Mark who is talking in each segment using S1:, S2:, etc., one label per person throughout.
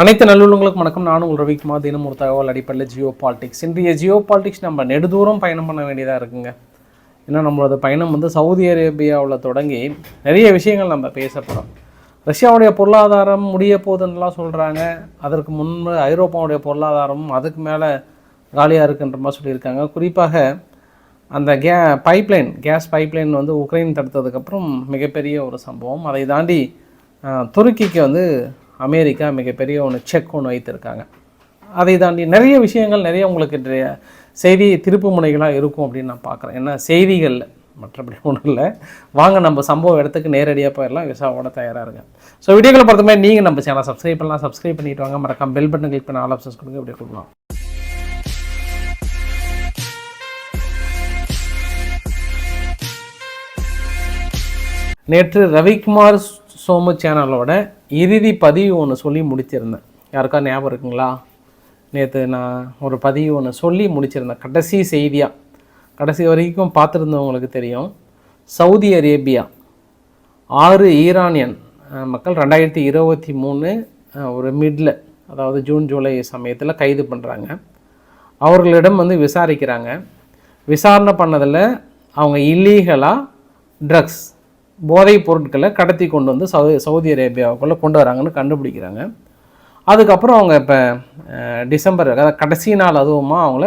S1: அனைத்து நல்லுள்ளங்களுக்கும் வணக்கம். நானும் உங்கள் ரவிக்குமார். தினம் ஒரு தகவல் அடிப்படையில் ஜியோ பாலிடிக்ஸ். இன்றைய ஜியோ பாலிடிக்ஸ் நம்ம நெடுதூரம் பயணம் பண்ண வேண்டியதாக இருக்குங்க. ஏன்னா நம்மளோட பயணம் வந்து சவுதி அரேபியாவில் தொடங்கி நிறைய விஷயங்கள் நம்ம பேசப்படும். ரஷ்யாவுடைய பொருளாதாரம் முடிய போகுதுன்னுலாம் சொல்கிறாங்க அதற்கு முன்பு ஐரோப்பாவுடைய பொருளாதாரம் அதுக்கு மேலே காலியாக இருக்குன்ற மாதிரி சொல்லியிருக்காங்க. குறிப்பாக அந்த கே பைப்லைன் கேஸ் பைப்லைன் வந்து உக்ரைன் தடுத்ததுக்கப்புறம் மிகப்பெரிய ஒரு சம்பவம். அதை தாண்டி துருக்கிக்கு வந்து அமெரிக்கா மிகப்பெரிய ஒன்று செக் ஒன்று வைத்திருக்காங்க. அதை தாண்டி நிறைய விஷயங்கள் நிறைய உங்களுக்கு இன்றைய செய்தி திருப்பு முனைகளாக இருக்கும் அப்படின்னு நான் பார்க்குறேன். ஏன்னா செய்திகளில் மற்றபடி ஒன்றும் இல்லை. வாங்க நம்ம சம்பவ இடத்துக்கு நேரடியாக போயிடலாம். விசாவோட தயாராக இருங்க. ஸோ வீடியோக்களை பொறுத்த மாதிரி நீங்கள் நம்ம சேனல் சப்ஸ்கிரைப் பண்ணலாம். சப்ஸ்கிரைப் பண்ணிட்டு வாங்க. மறக்காம பெல் பட்டன் கிளிக் பண்ண ஆல் ஆப்ஷன்ஸ் கொடுங்க. இப்படி கொடுக்கலாம். நேற்று ரவிக்குமார் சோமு சேனலோட இறுதி பதிவு ஒன்று சொல்லி முடிச்சிருந்தேன். யாருக்கா ஞாபகம் இருக்குங்களா? நேற்று நான் ஒரு பதிவு ஒன்று சொல்லி முடிச்சிருந்தேன். கடைசி செய்தியாக கடைசி வரைக்கும் பார்த்துருந்தவங்களுக்கு தெரியும். சவுதி அரேபியா ஆறு ஈரானியன் மக்கள் ரெண்டாயிரத்தி இருபத்தி மூணு ஒரு மிடில் அதாவது ஜூன் ஜூலை சமயத்தில் கைது பண்ணுறாங்க அவர்களிடம் வந்து விசாரிக்கிறாங்க. விசாரணை பண்ணதில் அவங்க இல்லீகலாக ட்ரக்ஸ். போதைப் பொருட்களை கடத்தி கொண்டு வந்து சவு சவுதி அரேபியாவுக்குள்ளே கொண்டு வராங்கன்னு கண்டுபிடிக்கிறாங்க. அதுக்கப்புறம் அவங்க இப்போ டிசம்பர் அதாவது கடைசி நாள் அதுவுமா அவங்கள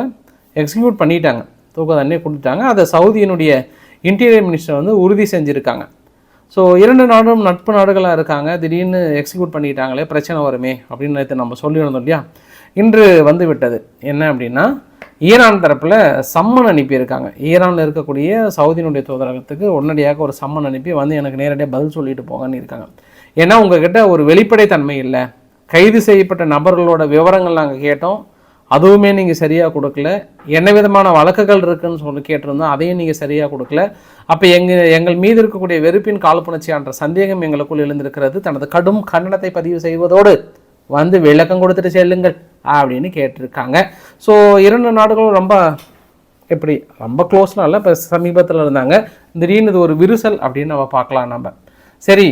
S1: எக்ஸிக்யூட் பண்ணிட்டாங்க. தூக்க தண்டனை கொடுத்துட்டாங்க அதை சவுதியினுடைய இன்டீரியர் மினிஸ்டர் வந்து உறுதி செஞ்சுருக்காங்க. ஸோ இரண்டு நாடும் நட்பு நாடுகளாக இருக்காங்க. திடீர்னு எக்ஸிக்யூட் பண்ணிட்டாங்களே பிரச்சனை வருமே அப்படின்னு நேற்று நம்ம சொல்லியிருந்தோம் இல்லையா? இன்று வந்து விட்டது. என்ன அப்படின்னா ஈரான் தரப்பில் சம்மன் அனுப்பியிருக்காங்க ஈரானில் இருக்கக்கூடிய சவுதியினுடைய தூதரகத்துக்கு உடனடியாக ஒரு சம்மன் அனுப்பி வந்து எனக்கு நேரடியாக பதில் சொல்லிட்டு போங்கன்னு இருக்காங்க. ஏன்னா உங்ககிட்ட ஒரு வெளிப்படைத்தன்மை இல்லை. கைது செய்யப்பட்ட நபர்களோட விவரங்கள் நாங்கள் கேட்டோம். அதுவுமே நீங்கள் சரியாக கொடுக்கல. என்ன விதமான வழக்குகள் இருக்குன்னு சொல்லி கேட்டிருந்தோம். அதையும் நீங்கள் சரியாக கொடுக்கல. அப்போ எங்கள் எங்கள் மீது இருக்கக்கூடிய வெறுப்பின் காழ்ப்புணர்ச்சியான்ற சந்தேகம் எங்களுக்குள் எழுந்திருக்கிறது. தனது கடும் கண்டனத்தை பதிவு செய்வதோடு வந்து விளக்கம் கொடுத்துட்டு செல்லுங்கள். அப்படின்னு கேட்டிருக்காங்க. ஸோ இரண்டு நாடுகளும் ரொம்ப எப்படி ரொம்ப க்ளோஸ்லாம் இல்லை இப்போ சமீபத்தில் இருந்தாங்க. திடீர்னு இது ஒரு விரிசல் அப்படின்னு நம்ம பார்க்கலாம் நம்ம. சரி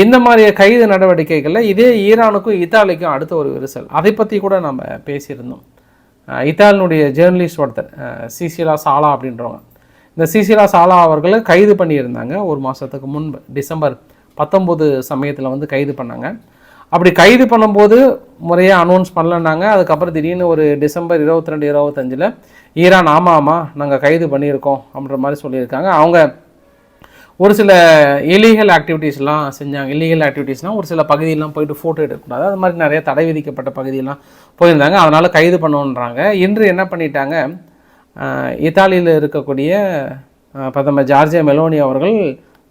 S1: இந்த மாதிரி கைது நடவடிக்கைகளில் இதே ஈரானுக்கும் இத்தாலிக்கும் அடுத்த ஒரு விரிசல். அதை பற்றி கூட நம்ம பேசியிருந்தோம். இத்தாலினுடைய ஜேர்னலிஸ்ட் ஒருத்தர் சிசிலா சாலா அப்படின்றவங்க. இந்த சிசிலா சாலா அவர்களை கைது பண்ணியிருந்தாங்க ஒரு மாதத்துக்கு முன்பு டிசம்பர் பத்தொம்போது சமயத்தில் வந்து கைது பண்ணாங்க. அப்படி கைது பண்ணும்போது முறையாக அனௌன்ஸ் பண்ணலன்னாங்க. அதுக்கப்புறம் திடீர்னு ஒரு டிசம்பர் இருபத்தி ரெண்டு இருபத்தஞ்சில் ஈரான் ஆமாம் ஆமாம் நாங்கள் கைது பண்ணியிருக்கோம் அப்படின்ற மாதிரி சொல்லியிருக்காங்க. அவங்க ஒரு சில இலீகல் ஆக்டிவிட்டீஸ்லாம் செஞ்சாங்க. இல்லீகல் ஆக்டிவிட்டீஸ்னால் ஒரு சில பகுதியெல்லாம் போயிட்டு ஃபோட்டோ எடுக்கக்கூடாது. அது மாதிரி நிறைய தடை விதிக்கப்பட்ட பகுதியெல்லாம் போயிருந்தாங்க. அதனால் கைது பண்ணணுன்றாங்க இன்று என்ன பண்ணிட்டாங்க? இத்தாலியில் இருக்கக்கூடிய பிரதமர் ஜார்ஜியா மெலோனி அவர்கள்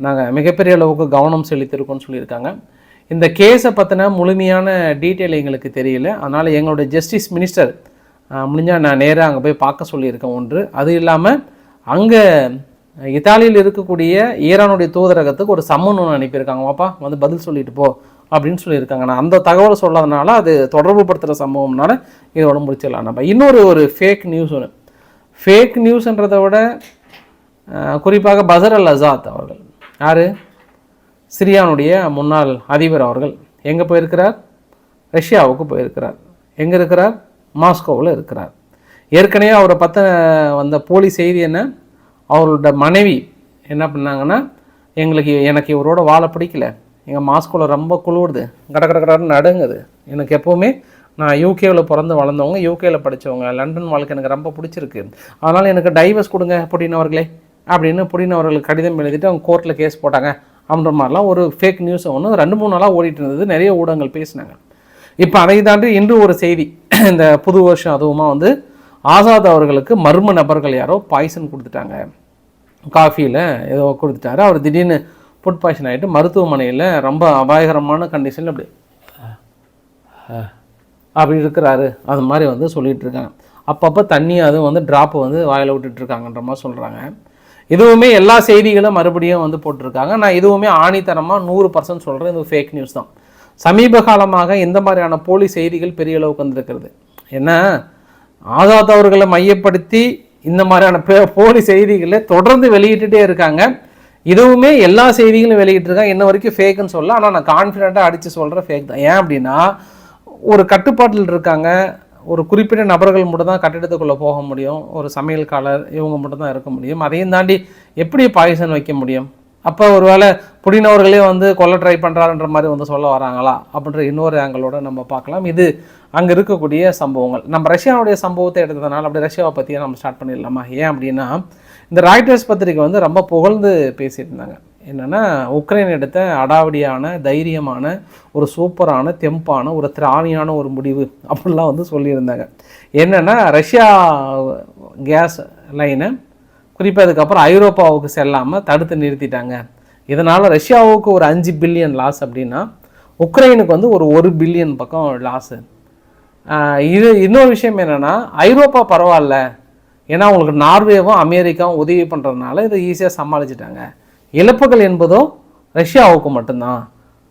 S1: நாங்கள் மிகப்பெரிய அளவுக்கு கவனம் செலுத்தியிருக்கோம்னு சொல்லியிருக்காங்க. இந்த கேஸை பற்றின முழுமையான டீட்டெயில் எங்களுக்கு தெரியல. அதனால் எங்களுடைய ஜஸ்டிஸ் மினிஸ்டர் முடிஞ்சால் நான் நேராக அங்கே போய் பார்க்க சொல்லியிருக்கேன் ஒன்று. அது இல்லாமல் அங்கே இத்தாலியில் இருக்கக்கூடிய ஈரானுடைய தூதரகத்துக்கு ஒரு சம்மன் ஒன்று அனுப்பியிருக்காங்க. வாப்பா வந்து பதில் சொல்லிட்டு போ அப்படின்னு சொல்லியிருக்காங்க. நான் அந்த தகவலை சொல்லாதனால அது தொடர்பு படுத்துகிற சம்பவம்னால இதோட முடிச்சிடலாம். நம்ம இன்னொரு ஒரு ஃபேக் நியூஸ் ஒன்று ஃபேக் நியூஸ்ன்றதை விட குறிப்பாக பசர் அல் அசாத் அவர்கள். யார்? சிரியானுடைய முன்னாள் அதிபர் அவர்கள் எங்கே போயிருக்கிறார்? ரஷ்யாவுக்கு போயிருக்கிறார். எங்கே இருக்கிறார்? மாஸ்கோவில் இருக்கிறார். ஏற்கனவே அவரை பற்ற வந்த போலி செய்தி என்ன? அவரோட மனைவி என்ன பண்ணாங்கன்னா எங்களுக்கு எனக்கு இவரோட வாழ பிடிக்கல. எங்கள் மாஸ்கோவில் ரொம்ப குளிர்து. கட கட கடன்னு நடுங்குது. எனக்கு எப்போவுமே நான் யூகேவில் பிறந்து வளர்ந்தவங்க யூகேவில் படித்தவங்க லண்டன் வாழ்க்கை எனக்கு ரொம்ப பிடிச்சிருக்கு. அதனால் எனக்கு டைவர்ஸ் கொடுங்க புடினவர்களே அப்படின்னு புடினவர்கள் கடிதம் எழுதிட்டு அவங்க கோர்ட்டில் கேஸ் போட்டாங்க. அப்படின்ற மாதிரிலாம் ஒரு ஃபேக் நியூஸ் ஒன்று ரெண்டு மூணு நாளாக ஓடிட்டு இருந்தது. நிறைய ஊடகங்கள் பேசினாங்க. இப்போ அதை தாண்டி இன்று ஒரு செய்தி இந்த புது வருஷம் அதுவுமா வந்து ஆசாத் அவர்களுக்கு மர்ம நபர்கள் யாரோ பாய்சன் கொடுத்துட்டாங்க. காஃபியில் ஏதோ கொடுத்துட்டாரு. அவர் திடீர்னு ஃபுட் பாய்சன் ஆகிட்டு மருத்துவமனையில் ரொம்ப அபாயகரமான கண்டிஷனில் அப்படி அப்படி இருக்கிறாரு. அது மாதிரி வந்து சொல்லிட்டு இருக்காங்க. அப்பப்போ தண்ணி அதுவும் வந்து ட்ராப் வந்து வாயில் விட்டுட்டு இருக்காங்கன்ற மாதிரி சொல்கிறாங்க இதுவுமே எல்லா செய்திகளும் மறுபடியும் வந்து போட்டிருக்காங்க. நான் இதுவுமே ஆணித்தனமாக நூறு பர்சன்ட் சொல்கிறேன் இது ஃபேக் நியூஸ் தான். சமீப காலமாக இந்த மாதிரியான போலி செய்திகள் பெரிய அளவுக்கு வந்திருக்கிறது. என்ன? ஆசாத் அவர்களை மையப்படுத்தி இந்த மாதிரியான பே- போலி செய்திகளை தொடர்ந்து வெளியிட்டுட்டே இருக்காங்க. இதுவுமே எல்லா செய்திகளும் வெளியிட்டிருக்காங்க. இன்ன வரைக்கும் ஃபேக்குன்னு சொல்ல ஆனால் நான் கான்ஃபிடென்ட்டாக அடித்து சொல்கிறேன் ஃபேக் தான். ஏன் அப்படின்னா ஒரு கட்டுப்பாட்டில் இருக்காங்க. ஒரு குறிப்பிட்ட நபர்கள் மட்டும் தான் கட்டிடத்துக்குள்ளே போக முடியும். ஒரு சமையல்காரர் இவங்க மட்டும் தான் இருக்க முடியும். அதையும் தாண்டி எப்படி பாய்சன் வைக்க முடியும்? அப்போ ஒருவேளை புடினவர்களே வந்து கொல்ல ட்ரை பண்ணுறாருன்ற மாதிரி வந்து சொல்ல வராங்களா? அப்படின்ற இன்னொரு ஆங்கிளோட நம்ம பார்க்கலாம். இது அங்கே இருக்கக்கூடிய சம்பவங்கள். நம்ம ரஷ்யாவுடைய சம்பவத்தை எடுத்ததுனால அப்படி ரஷ்யாவை பற்றியே நம்ம ஸ்டார்ட் பண்ணிடலாமா? ஏன் அப்படின்னா இந்த ராய்டர்ஸ் பத்திரிக்கை வந்து ரொம்ப புகழ்ந்து பேசியிருந்தாங்க. இருந்தாங்க என்னென்னா உக்ரைன் எடுத்த அடாவடியான தைரியமான ஒரு சூப்பரான தெம்பான ஒரு திராணியான ஒரு முடிவு அப்படிலாம் வந்து சொல்லியிருந்தாங்க. என்னென்னா ரஷ்யா கேஸ் லைனை குறிப்பாக அதுக்கப்புறம் ஐரோப்பாவுக்கு செல்லாமல் தடுத்து நிறுத்திட்டாங்க. இதனால் ரஷ்யாவுக்கு ஒரு அஞ்சு பில்லியன் லாஸ் அப்படின்னா உக்ரைனுக்கு வந்து ஒரு ஒரு பில்லியன் பக்கம் லாஸு இது இன்னொரு விஷயம் என்னென்னா ஐரோப்பா பரவாயில்ல. ஏன்னா அவங்களுக்கு நார்வேவும் அமெரிக்காவும் உதவி பண்ணுறதுனால இதை ஈஸியாக சமாளிச்சிட்டாங்க. இழப்புகள் என்பதோ ரஷ்யாவுக்கு மட்டும்தான்.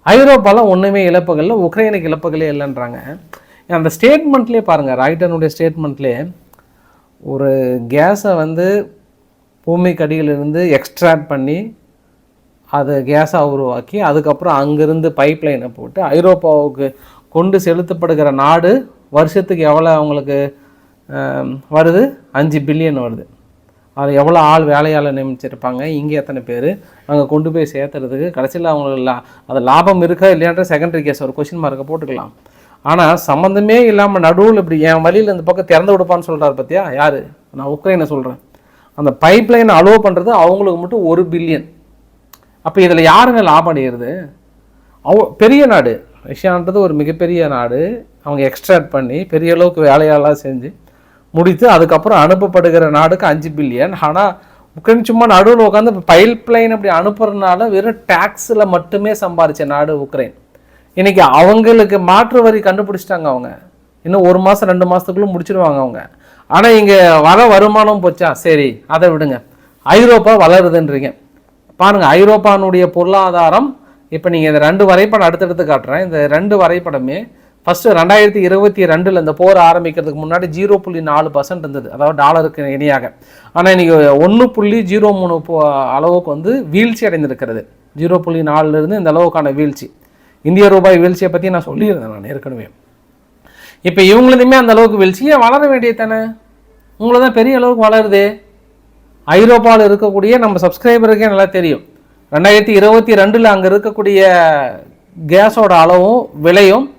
S1: ஐரோப்பாவில் ஒன்றுமே இழப்புகளில் உக்ரைனுக்கு இழப்புகளே இல்லைன்றாங்க. அந்த ஸ்டேட்மெண்ட்லேயே பாருங்கள் ராய்டனுடைய ஸ்டேட்மெண்ட்லேயே ஒரு கேஸை வந்து பூமிக்கு அடியிலிருந்து எக்ஸ்ட்ராக்ட் பண்ணி அதை கேஸாக உருவாக்கி அதுக்கப்புறம் அங்கேருந்து பைப் லைனை போட்டு ஐரோப்பாவுக்கு கொண்டு செலுத்தப்படுகிற நாடு வருஷத்துக்கு எவ்வளோ அவங்களுக்கு வருது? அஞ்சு பில்லியன் வருது. அது எவ்வளோ ஆள் வேலையால் நியமிச்சிருப்பாங்க. இங்கே எத்தனை பேர்? அங்கே கொண்டு போய் சேர்த்துறதுக்கு கடைசியில் அவங்களுக்கு லா அது லாபம் இருக்கா இல்லையான்ற செகண்டரி கேஸ் ஒரு கொஷின் மார்க்கை போட்டுக்கலாம். ஆனால் சம்மந்தமே இல்லாமல் நடுவில் இப்படி என் வழியில் இந்த பக்கம் திறந்து விடுப்பான்னு சொல்கிறார் பார்த்தியா யார்? நான் உக்ரைனை சொல்கிறேன் அந்த பைப் லைனை அலோவ் பண்ணுறது அவங்களுக்கு மட்டும் ஒரு பில்லியன் அப்போ இதில் யாருங்க லாபம் அடைகிறது அவ பெரிய நாடு. ரஷ்யான்றது ஒரு மிகப்பெரிய நாடு. அவங்க எக்ஸ்ட்ராக்ட் பண்ணி பெரிய அளவுக்கு வேலையாலாம் செஞ்சு முடித்து அதுக்கப்புறம் அனுப்பப்படுகிற நாடுக்கு அஞ்சு பில்லியன் ஆனால் உக்ரைன் சும்மா நடுவில் உட்காந்து பைப் லைன் அப்படி அனுப்புறதுனால வெறும் டேக்ஸில் மட்டுமே சம்பாரிச்ச நாடு உக்ரைன். இன்றைக்கி அவங்களுக்கு மாற்று வரி கண்டுபிடிச்சிட்டாங்க அவங்க. இன்னும் ஒரு மாதம் ரெண்டு மாதத்துக்குள்ளே முடிச்சிடுவாங்க அவங்க. ஆனால் இங்கே வர வருமானம் போச்சா? சரி அதை விடுங்க. ஐரோப்பா வளருதுன்றீங்க. பாருங்கள் ஐரோப்பானுடைய பொருளாதாரம் இப்போ நீங்கள் இந்த ரெண்டு வரைபடம் அடுத்தடுத்து காட்டுறேன். இந்த ரெண்டு வரைபடமே ஃபஸ்ட்டு ரெண்டாயிரத்தி இருபத்தி ரெண்டில் இந்த போர் ஆரம்பிக்கிறதுக்கு முன்னாடி ஜீரோ புள்ளி நாலு பர்சன்ட் இருந்தது. அதாவது டாலருக்கு இணையாக. ஆனால் இன்றைக்கி ஒன்று புள்ளி ஜீரோ மூணு போ- அளவுக்கு வந்து வீழ்ச்சி அடைந்திருக்கிறது. ஜீரோ புள்ளி நாலுலேருந்து இந்த அளவுக்கான வீழ்ச்சி. இந்திய ரூபாய் வீழ்ச்சியை பற்றி நான் சொல்லியிருந்தேன் நான் ஏற்கனவே. இப்போ இவங்களுதுமே அந்த அளவுக்கு வீழ்ச்சியே வளர வேண்டியது தானே? உங்களை தான் பெரிய அளவுக்கு வளருதே. ஐரோப்பாவில் இருக்கக்கூடிய நம்ம சப்ஸ்கிரைபருக்கே நல்லா தெரியும். ரெண்டாயிரத்தி இருபத்தி ரெண்டில் அங்கே இருக்கக்கூடிய கேஸோட அளவும் விலையும்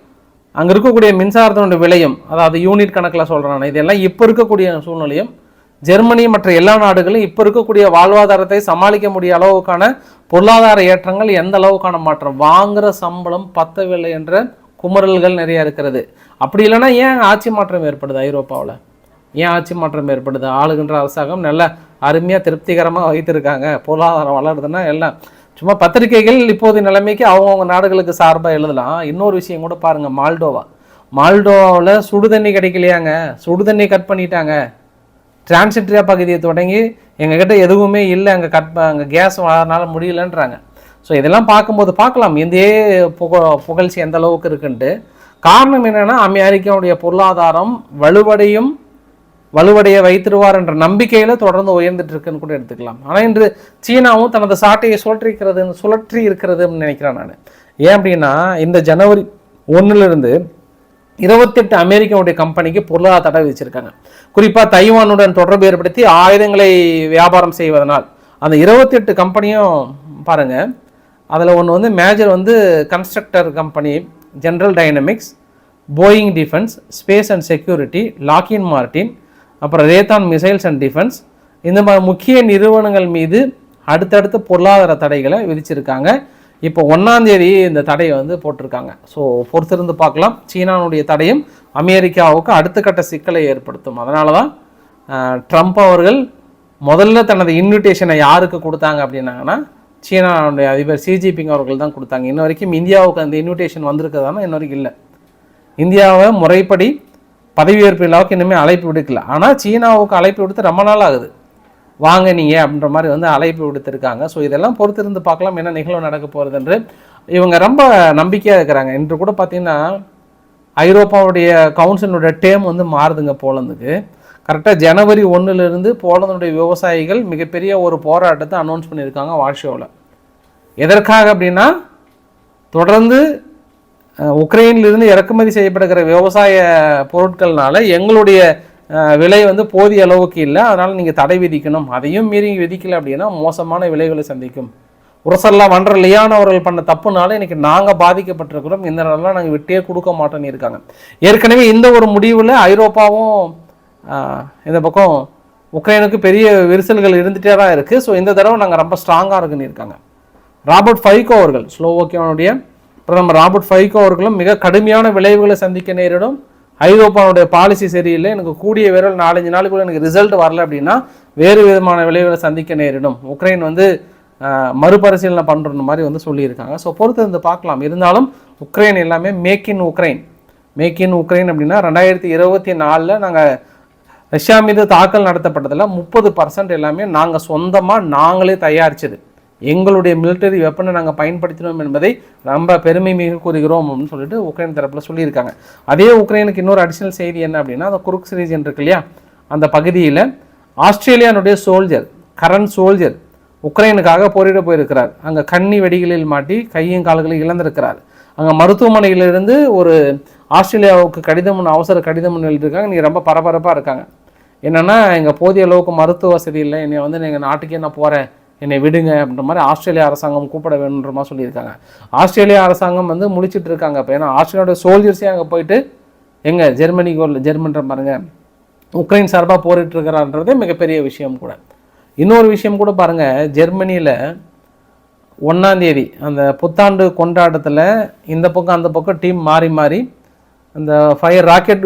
S1: அங்கே இருக்கக்கூடிய மின்சாரத்தினுடைய விலையும் அதாவது யூனிட் கணக்கில் சொல்கிறேன் நான் இதெல்லாம் இப்போ இருக்கக்கூடிய சூழ்நிலையும் ஜெர்மனி மற்ற எல்லா நாடுகளும் இப்போ இருக்கக்கூடிய வாழ்வாதாரத்தை சமாளிக்க முடிய அளவுக்கான பொருளாதார ஏற்றங்கள் எந்த அளவுக்கான மாற்றம்? வாங்குகிற சம்பளம் பத்தவில்லை என்ற குமரல்கள் நிறைய இருக்கிறது. அப்படி இல்லைன்னா ஏன் ஆட்சி மாற்றம் ஏற்படுது ஐரோப்பாவில்? ஏன் ஆட்சி மாற்றம் ஏற்படுது? ஆளுகின்ற அரசாங்கம் நல்ல அருமையாக திருப்திகரமாக வைத்திருக்காங்க. பொருளாதாரம் வளருதுன்னா எல்லாம் சும்மா பத்திரிகைகள் இப்போது நிலைமைக்கு அவங்கவுங்க நாடுகளுக்கு சார்பாக எழுதலாம். இன்னொரு விஷயம் கூட பாருங்கள் மால்டோவா. மால்டோவாவில் சுடுதண்ணி கிடைக்கலையாங்க. சுடுதண்ணி கட் பண்ணிட்டாங்க. டிரான்சிட்ரியா பகுதியை தொடங்கி எங்ககிட்ட எதுவுமே இல்லை. அங்கே கட் அங்கே கேஸ் வரனால முடியலன்றாங்க. ஸோ இதெல்லாம் பார்க்கும்போது பார்க்கலாம். இந்திய புக புகழ்ச்சி எந்த அளவுக்கு இருக்குன்ட்டு. காரணம் என்னென்னா அமெரிக்காவுடைய பொருளாதாரம் வலுவடையும். வலுவடைய வைத்திருவார் என்ற நம்பிக்கையில் தொடர்ந்து உயர்ந்துட்டு இருக்குன்னு கூட எடுத்துக்கலாம். ஆனால் இன்று சீனாவும் தனது சாட்டையை சுழற்றிருக்கிறது சுழற்றி இருக்கிறதுன்னு நினைக்கிறேன் நான். ஏன் அப்படின்னா இந்த ஜனவரி ஒன்றுலேருந்து இருபத்தெட்டு அமெரிக்காவுடைய கம்பெனிக்கு பொருளாதார தடை விதிச்சிருக்காங்க. குறிப்பாக தைவானுடன் தொடர்பு ஏற்படுத்தி ஆயுதங்களை வியாபாரம் செய்வதனால். அந்த இருபத்தெட்டு கம்பெனியும் பாருங்க அதில் ஒன்று வந்து மேஜர் வந்து constructor company General Dynamics Boeing defence space and security Lockheed Martin அப்புறம் ரேத்தான் மிசைல்ஸ் அண்ட் டிஃபென்ஸ் இந்த மாதிரி முக்கிய நிறுவனங்கள் மீது அடுத்தடுத்த பொருளாதார தடைகளை விதிச்சிருக்காங்க. இப்போ ஒன்றாந்தேதி இந்த தடையை வந்து போட்டிருக்காங்க. ஸோ பொறுத்திருந்து பார்க்கலாம். சீனாவுடைய தடையும் அமெரிக்காவுக்கு அடுத்த கட்ட சிக்கலை ஏற்படுத்தும். அதனால தான் ட்ரம்ப் அவர்கள் முதல்ல தனது இன்விடேஷனை யாருக்கு கொடுத்தாங்க அப்படின்னாங்கன்னா சீனாவுடைய அதிபர் ஷி ஜிபிங் அவர்கள் தான் கொடுத்தாங்க. இன்ன வரைக்கும் இந்தியாவுக்கு அந்த இன்விடேஷன் வந்திருக்கிறதானா இன்ன வரைக்கும் இல்லை. இந்தியாவை முறைப்படி பதவியேற்பு விழாவுக்கு இனிமேல் அழைப்பு விடுக்கல. ஆனால் சீனாவுக்கு அழைப்பு விடுத்து ரொம்ப நாள் ஆகுது. வாங்க நீங்கள் அப்படின்ற மாதிரி வந்து அழைப்பு விடுத்திருக்காங்க. ஸோ இதெல்லாம் பொறுத்திருந்து பார்க்கலாம் என்ன நிகழ்வு நடக்க போகிறது என்று. இவங்க ரொம்ப நம்பிக்கையாக இருக்கிறாங்க. இன்று கூட பார்த்தீங்கன்னா ஐரோப்பாவுடைய கவுன்சிலுடைய டேம் வந்து மாறுதுங்க போலந்துக்கு. கரெக்டாக ஜனவரி ஒன்றுலேருந்து போலந்துடைய விவசாயிகள் மிகப்பெரிய ஒரு போராட்டத்தை அனௌன்ஸ் பண்ணியிருக்காங்க வாஷோவில் எதற்காக அப்படின்னா தொடர்ந்து உக்ரைனிலிருந்து இறக்குமதி செய்யப்படுகிற விவசாய பொருட்கள்னால எங்களுடைய விலை வந்து போதிய அளவுக்கு இல்லை. அதனால் நீங்கள் தடை விதிக்கணும். அதையும் மீறி விதிக்கல அப்படின்னா மோசமான விலைகளை சந்திக்கும். உரசல்லா வன்ற லியான் அவர்கள் பண்ண தப்புனால இன்னைக்கு நாங்கள் பாதிக்கப்பட்டிருக்கிறோம். இந்த நாளெலாம் நாங்கள் விட்டே கொடுக்க மாட்டோம்னு இருக்காங்க. ஏற்கனவே இந்த ஒரு முடிவில் ஐரோப்பாவும் இந்த பக்கம் உக்ரைனுக்கு பெரிய விரிசல்கள் இருந்துகிட்டே தான் இருக்குது ஸோ இந்த தடவை நாங்கள் ரொம்ப ஸ்ட்ராங்காக இருக்குன்னு இருக்காங்க. ராபர்ட் ஃபைகோ அவர்கள் ஸ்லோவோக்கியாவுடைய பிரதமர் ராபர்ட் ஃபைகோ அவர்களும் மிக கடுமையான விளைவுகளை சந்திக்க நேரிடும். ஐரோப்பாவுடைய பாலிசி சரியில்லை எனக்கு கூடிய விரல் நாலஞ்சு நாளுக்குள்ள எனக்கு ரிசல்ட் வரல அப்படின்னா வேறு விதமான விளைவுகளை சந்திக்க நேரிடும். உக்ரைன் வந்து மறுபரிசீலனை பண்ணுற மாதிரி வந்து சொல்லியிருக்காங்க. ஸோ பொறுத்து வந்து பார்க்கலாம். இருந்தாலும் உக்ரைன் எல்லாமே make in Ukraine make in Ukraine அப்படின்னா ரெண்டாயிரத்தி இருபத்தி நாலில் நாங்கள் ரஷ்யா மீது தாக்கல் நடத்தப்பட்டதில் முப்பது பர்சன்ட் எல்லாமே நாங்கள் சொந்தமாக நாங்களே தயாரிச்சது. எங்களுடைய மிலிட்டரி வெப்பனை நாங்கள் பயன்படுத்தினோம் என்பதை ரொம்ப பெருமை மிக கூறுகிறோம் அப்படின்னு சொல்லிட்டு உக்ரைன் தரப்பில் சொல்லியிருக்காங்க. அதே உக்ரைனுக்கு இன்னொரு அடிஷனல் செய்தி என்ன அப்படின்னா அந்த குருக்ஸ் ரீஜன் இருக்கு இல்லையா? அந்த பகுதியில் ஆஸ்திரேலியானுடைய சோல்ஜர் கரண்ட் சோல்ஜர் உக்ரைனுக்காக போரிட போயிருக்கிறார். அங்கே கண்ணி வெடிகளில் மாட்டி கையும் கால்களையும் இழந்திருக்கிறார். அங்கே மருத்துவமனையிலிருந்து ஒரு ஆஸ்திரேலியாவுக்கு கடிதம் ஒன்று அவசர கடிதம் ஒன்று நீ ரொம்ப பரபரப்பாக இருக்காங்க. என்னன்னா எங்கள் போதிய அளவுக்கு மருத்துவ வசதி இல்லை. என்னை வந்து எங்கள் நாட்டுக்கே நான் போகிறேன் என்னை விடுங்க அப்படின்ற மாதிரி ஆஸ்திரேலியா அரசாங்கம் கூப்பிட வேணுன்ற மாதிரி சொல்லியிருக்காங்க. ஆஸ்திரேலியா அரசாங்கம் வந்து முழிச்சிட்டு இருக்காங்க இப்போ ஏன்னா ஆஸ்திரேலியாவோட சோல்ஜர்ஸே அங்கே போயிட்டு எங்கே ஜெர்மனிக்கு ஜெர்மன்ற பாருங்கள் உக்ரைன் சார்பாக போரிட்டு இருக்கிறான்றதே மிகப்பெரிய விஷயம் கூட. இன்னொரு விஷயம் கூட பாருங்கள் ஜெர்மனியில் ஒன்றாந்தேதி அந்த புத்தாண்டு கொண்டாட்டத்தில் இந்த பக்கம் அந்த பக்கம் டீம் மாறி மாறி அந்த ஃபயர் ராக்கெட்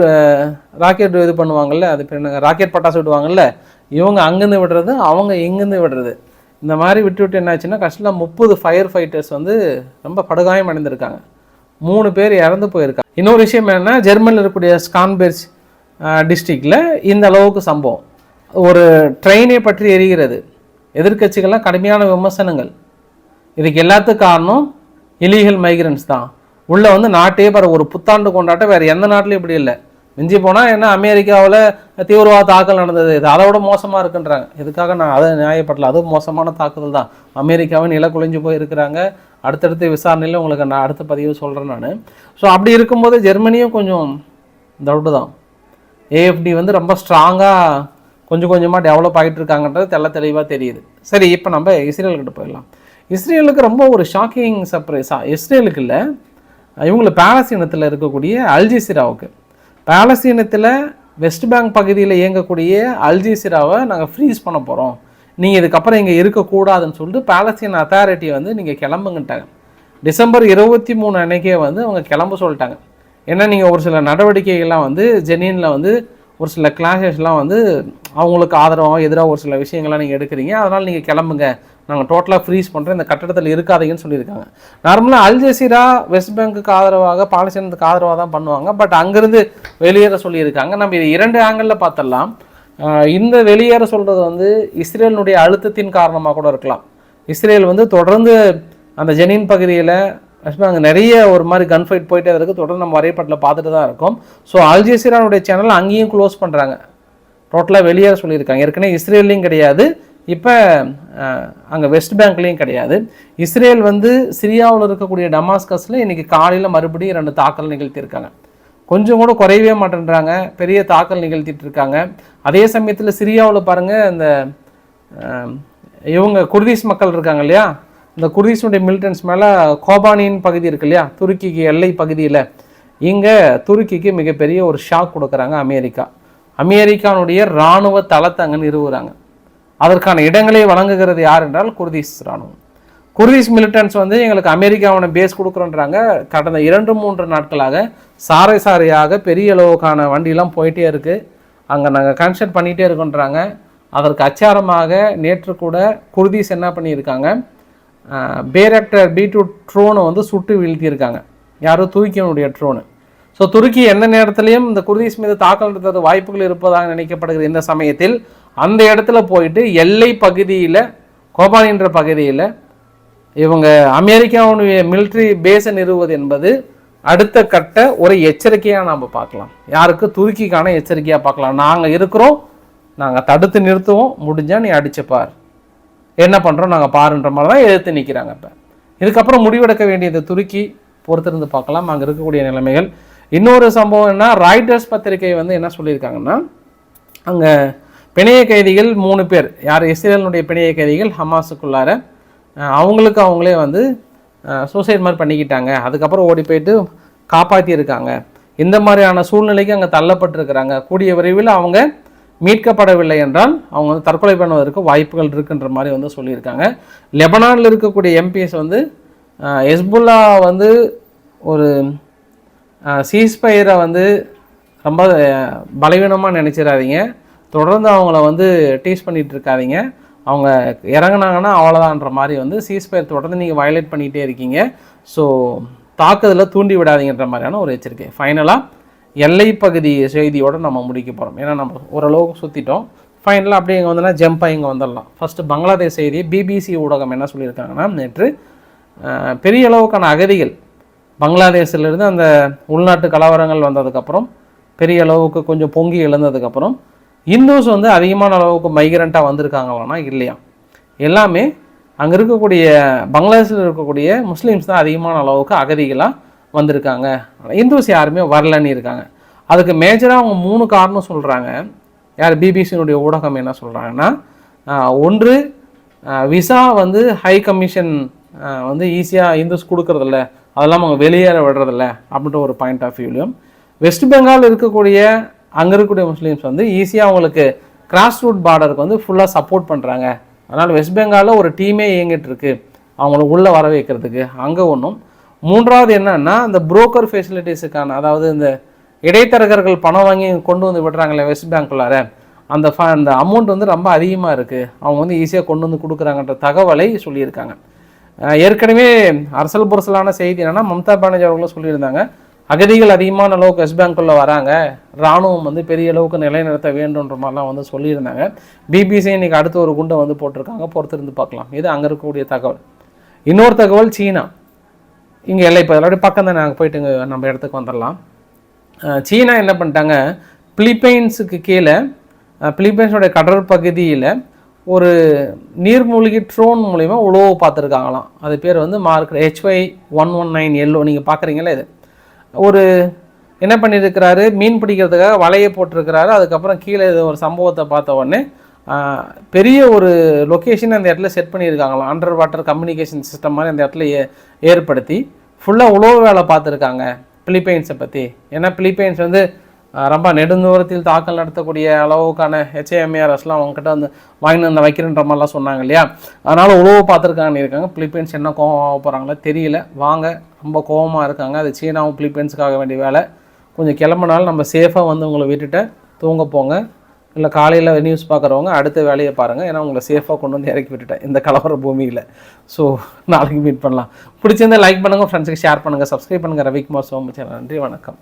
S1: ராக்கெட் இது பண்ணுவாங்கள்ல அது பேர் ராக்கெட் பட்டாசு விடுவாங்கல்ல இவங்க அங்கேருந்து விடுறது அவங்க இங்கேருந்து விடுறது. இந்த மாதிரி விட்டு விட்டு என்னாச்சுன்னா கஷ்டத்தில் முப்பது ஃபயர் ஃபைட்டர்ஸ் வந்து ரொம்ப படுகாயம் அடைந்திருக்காங்க. மூணு பேர் இறந்து போயிருக்காங்க. இன்னொரு விஷயம் என்னென்னா ஜெர்மனியில் இருக்கக்கூடிய ஸ்கான்பெர்ச் டிஸ்ட்ரிக்டில் இந்த அளவுக்கு சம்பவம். ஒரு ட்ரெயினை பற்றி எரிகிறது. எதிர்க்கட்சிகள்லாம் கடுமையான விமர்சனங்கள். இதுக்கு எல்லாத்துக்கும் காரணம் இலீகல் மைக்ரன்ஸ் தான். உள்ளே வந்து நாட்டையே பாரு ஒரு புத்தாண்டு கொண்டாட்டம் வேறு எந்த நாட்டிலும் இப்படி இல்லை. மிஞ்சி போனால் என்ன அமெரிக்காவில் தீவிரவாத தாக்கல் நடந்தது. இது அதை விட மோசமாக இருக்குன்றாங்க. இதுக்காக நான் அதை நியாயப்படல அதுவும் மோசமான தாக்குதல் தான். அமெரிக்காவின் நில குலைஞ்சு போய் இருக்கிறாங்க அடுத்தடுத்த விசாரணையில் உங்களுக்கு நான் அடுத்த பதிவு சொல்கிறேன் நான். ஸோ அப்படி இருக்கும்போது ஜெர்மனியும் கொஞ்சம் டவுட்டு தான். ஏஎஃப்டி வந்து ரொம்ப ஸ்ட்ராங்காக கொஞ்சம் கொஞ்சமாக டெவலப் ஆகிட்டு இருக்காங்கன்றது தெல்ல தெளிவாக தெரியுது. சரி இப்போ நம்ம இஸ்ரேல்கிட்ட போயிடலாம். இஸ்ரேலுக்கு ரொம்ப ஒரு ஷாக்கிங் சர்ப்ரைஸாக இஸ்ரேலுக்கு இல்லை இவங்கள பாலஸ்தீனத்தில் இருக்கக்கூடிய அல்ஜிசிராவுக்கு. பாலஸ்தீனத்தில் வெஸ்ட் பேங்க் பகுதியில் இயங்கக்கூடிய அல்ஜீசிராவை நாங்கள் ஃப்ரீஸ் பண்ண போகிறோம் நீங்கள் இதுக்கப்புறம் இங்கே இருக்கக்கூடாதுன்னு சொல்லிட்டு பாலஸ்தீன் அத்தாரிட்டியை வந்து நீங்கள் கிளம்புங்கட்டாங்க டிசம்பர் இருபத்தி மூணு அன்னைக்கே வந்து அவங்க கிளம்ப சொல்லிட்டாங்க. ஏன்னா நீங்கள் ஒரு சில நடவடிக்கைகள்லாம் வந்து ஜெனீனில் வந்து ஒரு சில கிளாஸஸ்லாம் வந்து அவங்களுக்கு ஆதரவாக எதிராக ஒரு சில விஷயங்கள்லாம் நீங்கள் எடுக்கிறீங்க. அதனால் நீங்கள் கிளம்புங்க. நாங்கள் டோட்டலாக ஃப்ரீஸ் பண்ணுறோம் இந்த கட்டடத்தில் இருக்காதீங்கன்னு சொல்லியிருக்காங்க. நார்மலாக அல்ஜசீரா வெஸ்ட் பேங்க்குக்கு ஆதரவாக பாலஸ்தீனத்துக்கு ஆதரவாக தான் பண்ணுவாங்க. பட் அங்கேருந்து வெளியேற சொல்லியிருக்காங்க. நம்ம இது இரண்டு ஆங்கிளில் பார்த்துடலாம். இந்த வெளியேற சொல்கிறது வந்து இஸ்ரேலினுடைய அழுத்தத்தின் காரணமாக கூட இருக்கலாம். இஸ்ரேல் வந்து தொடர்ந்து அந்த ஜெனின் பகுதியில் அங்கே நிறைய ஒரு மாதிரி கன் ஃபைட் போயிட்டே இருக்குது தொடர்ந்து நம்ம வரைபடத்தில் பார்த்துட்டு தான் இருக்கோம். ஸோ அல்ஜசீரானுடைய சேனல் அங்கேயும் க்ளோஸ் பண்ணுறாங்க டோட்டலாக வெளியேற சொல்லியிருக்காங்க. ஏற்கனவே இஸ்ரேல்லையும் கிடையாது. இப்போ அங்கே வெஸ்ட் பேங்க்லேயும் கிடையாது. இஸ்ரேல் வந்து சிரியாவில் இருக்கக்கூடிய டமாஸ்கஸில் இன்னைக்கு காலையில் மறுபடியும் ரெண்டு தாக்கல் நிகழ்த்தியிருக்காங்க. கொஞ்சம் கூட குறையவே மாட்டேன்றாங்க. பெரிய தாக்கல் நிகழ்த்திட்டு இருக்காங்க அதே சமயத்தில் சிரியாவில் பாருங்கள் இந்த இவங்க குர்திஸ் மக்கள் இருக்காங்க இல்லையா? இந்த குர்திஸுடைய மிலிட்டன்ஸ் மேலே கோபானியின் பகுதி இருக்கு இல்லையா? துருக்கிக்கு எல்லை பகுதியில். இங்கே துருக்கிக்கு மிகப்பெரிய ஒரு ஷாக் கொடுக்குறாங்க அமெரிக்கா. அமெரிக்கானுடைய இராணுவ தளத்தை அங்கே நிறுவுறாங்க. அதற்கான இடங்களை வழங்குகிறது யார் என்றால் குர்திஸ் இராணுவம் குர்திஸ் மிலிட்டன்ஸ் வந்து எங்களுக்கு அமெரிக்காவோட பேஸ் கொடுக்குறோன்றாங்க. கடந்த இரண்டு மூன்று நாட்களாக சாரை சாரையாக பெரிய அளவுக்கான வண்டியெலாம் போயிட்டே இருக்குது அங்கே நாங்கள் கன்சல்ட் பண்ணிகிட்டே இருக்கோன்றாங்க. அதற்கு அச்சாரமாக நேற்று கூட குர்திஸ் என்ன பண்ணியிருக்காங்க? பேரக்டர் பி டூ ட்ரோனை வந்து சுட்டு வீழ்த்தியிருக்காங்க. யாரோ துருக்கியனுடைய ட்ரோனு. ஸோ துருக்கி எந்த நேரத்திலையும் இந்த குர்திஸ் மீது தாக்கல் நடத்த வாய்ப்புகள் இருப்பதாக நினைக்கப்படுகிறது இந்த சமயத்தில் அந்த இடத்துல போயிட்டு எல்லை பகுதியில் கோபானின்ற பகுதியில் இவங்க அமெரிக்காவுடைய மிலிட்ரி பேஸை நிறுவுவது என்பது அடுத்த கட்ட ஒரு எச்சரிக்கையாக நாம் பார்க்கலாம். யாருக்கு? துருக்கிக்கான எச்சரிக்கையாக பார்க்கலாம். நாங்கள் இருக்கிறோம் நாங்கள் தடுத்து நிறுத்துவோம் முடிஞ்சால் நீ அடிச்சுப்பார் என்ன பண்ணுறோம் நாங்கள் பாருன்ற மாதிரி தான் எதிர்த்து நிற்கிறாங்க இப்போ. இதுக்கப்புறம் முடிவெடுக்க வேண்டியது துருக்கி. பொறுத்திருந்து பார்க்கலாம். அங்கே இருக்கக்கூடிய நிலைமைகள். இன்னொரு சம்பவம் என்ன? ராய்டர்ஸ் பத்திரிகை வந்து என்ன சொல்லியிருக்காங்கன்னா அங்கே பிணைய கைதிகள் மூணு பேர். யார்? இஸ்ரேலினுடைய பிணைய கைதிகள் ஹமாஸுக்குள்ளார. அவங்களுக்கு அவங்களே வந்து சூசைட் மாதிரி பண்ணிக்கிட்டாங்க. அதுக்கப்புறம் ஓடி போயிட்டு காப்பாற்றியிருக்காங்க இந்த மாதிரியான சூழ்நிலைக்கு அங்கே தள்ளப்பட்டிருக்கிறாங்க. கூடிய விரைவில் அவங்க மீட்கப்படவில்லை என்றால் அவங்க வந்து தற்கொலை பண்ணுவதற்கு வாய்ப்புகள் இருக்குன்ற மாதிரி வந்து சொல்லியிருக்காங்க. லெபனானில் இருக்கக்கூடிய எம்பிஎஸ் வந்து எஸ்புல்லா வந்து ஒரு சீஸ்பயரை வந்து ரொம்ப பலவீனமாக நினச்சிடாதீங்க தொடர்ந்து அவங்கள வந்து டீஸ் பண்ணிகிட்டு இருக்காதீங்க. அவங்க இறங்குனாங்கன்னா அவ்வளோதான்ற மாதிரி வந்து சீஸ்பயர் தொடர்ந்து நீங்கள் வயலேட் பண்ணிகிட்டே இருக்கீங்க. ஸோ தாக்குதலில் தூண்டி விடாதீங்கன்ற மாதிரியான ஒரு எச்சரிக்கை. ஃபைனலாக எல்லை பகுதி செய்தியோடு நம்ம முடிக்க போகிறோம் ஏன்னா நம்ம ஓரளவுக்கு சுற்றிட்டோம் ஃபைனலாக அப்படியே இங்கே வந்தோம்னா ஜம்பாக இங்கே வந்துடலாம். ஃபஸ்ட்டு பங்களாதேஷ் செய்தி பிபிசி ஊடகம் என்ன சொல்லியிருக்காங்கன்னா நேற்று பெரிய அளவுக்கான அகதிகள் பங்களாதேஷிலிருந்து அந்த உள்நாட்டு கலவரங்கள் வந்ததுக்கப்புறம் பெரிய அளவுக்கு கொஞ்சம் பொங்கி எழுந்ததுக்கப்புறம் இந்துஸ் வந்து அதிகமான அளவுக்கு மைக்ரண்ட்டாக வந்திருக்காங்களான்னா இல்லையா? எல்லாமே அங்கே இருக்கக்கூடிய பங்களாதேஷில் இருக்கக்கூடிய முஸ்லீம்ஸ் தான் அதிகமான அளவுக்கு அகதிகளாக வந்திருக்காங்க. இந்துஸ் யாருமே வரலன்னு இருக்காங்க. அதுக்கு மேஜராக அவங்க மூணு காரணம் சொல்கிறாங்க யார்? பிபிசியினுடைய ஊடகம் என்ன சொல்கிறாங்கன்னா ஒன்று விசா வந்து ஹை கமிஷன் வந்து ஈஸியாக இந்துஸ் கொடுக்குறதில்ல. அதெல்லாம் அவங்க வெளியேற விடுறதில்ல அப்படின்ற ஒரு பாயிண்ட் ஆஃப் வியூலையும் வெஸ்ட் பெங்கால் இருக்கக்கூடிய அங்கே இருக்கக்கூடிய முஸ்லீம்ஸ் வந்து ஈஸியாக அவங்களுக்கு கிராஸ் ரூட் பார்டருக்கு வந்து ஃபுல்லாக சப்போர்ட் பண்ணுறாங்க அதனால் வெஸ்ட் பெங்காலில் ஒரு டீமே இயங்கிட்டு இருக்கு. அவங்கள உள்ளே வர வைக்கிறதுக்கு. அங்கே ஒன்றும் மூன்றாவது என்னன்னா இந்த புரோக்கர் ஃபெசிலிட்டிஸுக்கான அதாவது இந்த இடைத்தரகர்கள் பணம் வாங்கி கொண்டு வந்து விடுறாங்களே வெஸ்ட் பேங்க்குள்ளார அந்த ஃப அந்த அமௌண்ட் வந்து ரொம்ப அதிகமாக இருக்குது அவங்க வந்து ஈஸியாக கொண்டு வந்து கொடுக்குறாங்கன்ற தகவலை சொல்லியிருக்காங்க. ஏற்கனவே அரசல் புரசலான செய்தி என்னென்னா மம்தா பானர்ஜி அவர்களும் சொல்லியிருந்தாங்க. அகதிகள் அதிகமான அளவுக்கு வெஸ்ட் பேங்க்குள்ளே வராங்க. இராணுவம் வந்து பெரிய அளவுக்கு நிலைநிறுத்த வேண்டுன்ற மாதிரிலாம் வந்து சொல்லியிருந்தாங்க. பிபிசி இன்னைக்கு அடுத்து ஒரு குண்டை வந்து போட்டிருக்காங்க. பொறுத்திருந்து பார்க்கலாம். இது அங்கே இருக்கக்கூடிய தகவல். இன்னொரு தகவல் சீனா. இங்கே எல்லை இப்போ அப்படியே பக்கம் தான் நாங்கள் போயிட்டு நம்ம இடத்துக்கு வந்துடலாம். சீனா என்ன பண்ணிட்டாங்க? பிலிப்பைன்ஸுக்கு கீழே பிலிப்பைன்ஸோடைய கடற்பகுதியில் ஒரு நீர்மூழ்கி ட்ரோன் மூலிமா உழவு பார்த்துருக்காங்களாம். அது பேர் வந்து mark HY one one nine yellow நீங்கள் பார்க்குறீங்களா இது? ஒரு என்ன பண்ணியிருக்கிறாரு? மீன் பிடிக்கிறதுக்காக வலையை போட்டிருக்கிறாரு. அதுக்கப்புறம் கீழே இது ஒரு சம்பவத்தை பார்த்த உடனே பெரிய ஒரு லொக்கேஷன் அந்த இடத்துல செட் பண்ணியிருக்காங்களாம். அண்டர் வாட்டர் கம்யூனிகேஷன் சிஸ்டம் மாதிரி அந்த இடத்துல ஏ ஏற்படுத்தி ஃபுல்லாக உழவு வேலை பார்த்துருக்காங்க. பிலிப்பைன்ஸை பற்றி ஏன்னா பிலிப்பைன்ஸ் வந்து ரொம்ப நெடுந்தூரத்தில் தாக்கல் நடத்தக்கூடிய அளவுக்கான ஹெச்ஏஎம்ஏஆர்எஸ்லாம் அவங்ககிட்ட வந்து வாங்கிட்டு வந்து வைக்கிறன்ற மாதிரிலாம் சொன்னாங்க இல்லையா? அதனால் உழவு பார்த்துருக்காங்க இருக்காங்க. பிலிப்பைன்ஸ் என்ன கோவம் ஆக போகிறாங்களோ தெரியல. வாங்க ரொம்ப கோவமாக இருக்காங்க. அது சீனாவும் பிலிப்பைன்ஸுக்காக வேண்டிய வேலை. கொஞ்சம் கிளம்புனாலும் நம்ம சேஃபாக வந்து உங்களை விட்டுட்டு தூங்க போங்க. இல்லை காலையில் நியூஸ் பார்க்குறவங்க அடுத்த வேலையை பாருங்கள் ஏன்னா உங்களை சேஃபாக கொண்டு வந்து இறக்கி விட்டுட்டேன் இந்த கலவர பூமியில். ஸோ நாளைக்கு மீட் பண்ணலாம். பிடிச்சிருந்தால் லைக் பண்ணுங்கள் ஃப்ரெண்ட்ஸுக்கு ஷேர் பண்ணுங்கள் சப்ஸ்கிரைப் பண்ணுங்கள் ரவிக்குமார் சோமச்சர். நன்றி வணக்கம்.